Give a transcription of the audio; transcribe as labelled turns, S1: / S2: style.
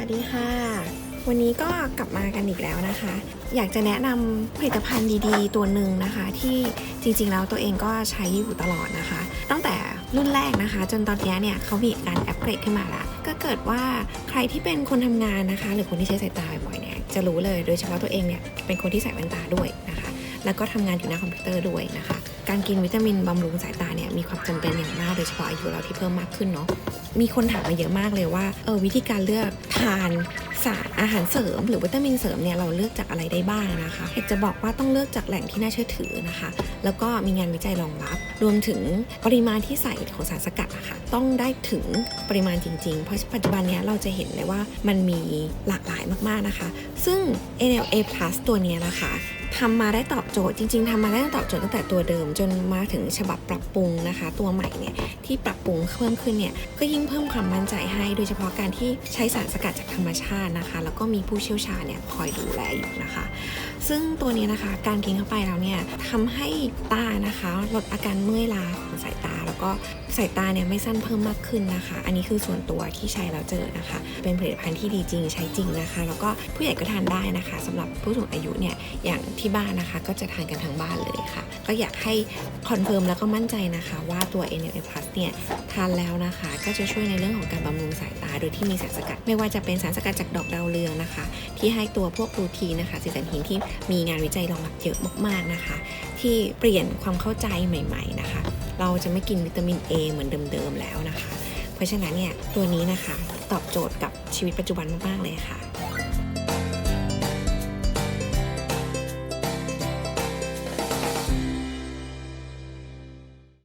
S1: วัสดีค่ะ วันนี้ก็กลับมากันอีกแล้วนะคะ อยากจะแนะนำผลิตภัณฑ์ดีๆ ตัวหนึ่งนะคะ ที่จริงๆแล้วตัวเองก็ใช้อยู่ตลอดนะคะ ตั้งแต่รุ่นแรกนะคะ จนตอนนี้เนี่ยเขามีการอัปเกรดขึ้นมาล้วก็เกิดว่าใครที่เป็นคนทำงานนะคะ หรือคนที่ใช้สายตาบ่อยๆเนี่ยจะรู้เลยโดยเฉพาะตัวเองเนี่ยเป็นคนที่ใส่แว่นตาด้วยนะคะ แล้วก็ทำงานอยู่หน้าคอมพิวเตอร์ด้วยนะคะ การกินวิตามินบำรุงสายตาเนี่ยมีความจำเป็นอย่างมากโดยเฉพาะอายุเราที่เพิ่มมากขึ้นเนาะมีคนถามมาเยอะมากเลยว่าเออวิธีการเลือกทาน สารอาหารเสริม หรือวิตามินเสริมเนี่ยเราเลือกจากอะไรได้บ้างนะคะอยากจะบอกว่าต้องเลือกจากแหล่งที่น่าเชื่อถือนะคะ แล้วก็มีงานวิจัยรองรับ รวมถึงปริมาณที่ใส่ของสารสกัดนะคะต้องได้ถึงปริมาณจริงๆ เพราะปัจจุบันเนี้ยเราจะเห็นเลยว่ามันมีหลากหลายมากๆนะคะ ซึ่ง NLA Plus ตัวเนี้ยนะคะทำมาได้ตอบโจทย์จริง ๆทำมาได้ตอบโจทย์ตั้งแต่ตัวเดิม จนมาถึงฉบับปรับปรุงนะคะ ตัวใหม่เนี่ยที่ปรับปรุงเพิ่มขึ้นเนี่ยก็ยิ่งเพิ่มความมั่นใจให้ โดยเฉพาะการที่ใช้สารสกัดจากธรรมชาตินะคะ แล้วก็มีผู้เชี่ยวชาญเนี่ยคอยดูแลอยู่นะคะ ซึ่งตัวนี้นะคะการกินเข้าไปแล้วเนี่ยทำให้ตานะคะลดอาการเมื่อยล้าของสายตา แล้วก็สายตาเนี่ยไม่สั้นเพิ่มมากขึ้นนะคะ อันนี้คือส่วนตัวที่ใช้แล้วเจอนะคะ เป็นผลิตภัณฑ์ที่ดีจริงใช้จริงนะคะ แล้วก็ผู้ใหญ่ก็ทานได้นะคะสำหรับผู้สูงอายุเนี่ยอย่างที่บ้านนะคะ ก็จะทานกันทั้งบ้านเลยค่ะ ก็อยากให้ คอนเฟิร์มแล้วก็มั่นใจนะคะว่าตัว n l a Plus เนี่ยทานแล้วนะคะ ก็จะช่วยในเรื่องของการบำรุงสายตา โดยที่มีสารสกัด ไม่ว่าจะเป็นสารสกัดจากดอกดาวเรืองนะคะ ที่ให้ตัวพวกโปรตีนนะคะสีสันหินที่มีงานวิจัยรองรับเยอะมากๆนะคะ ที่เปลี่ยนความเข้าใจใหม่ๆนะคะ เราจะไม่กินวิตามิน A เหมือนเดิมๆแล้วนะคะ เพราะฉะนั้นเนี่ยตัวนี้นะคะ ตอบโจทย์กับชีวิตปัจจุบันมากๆเลยค่ะ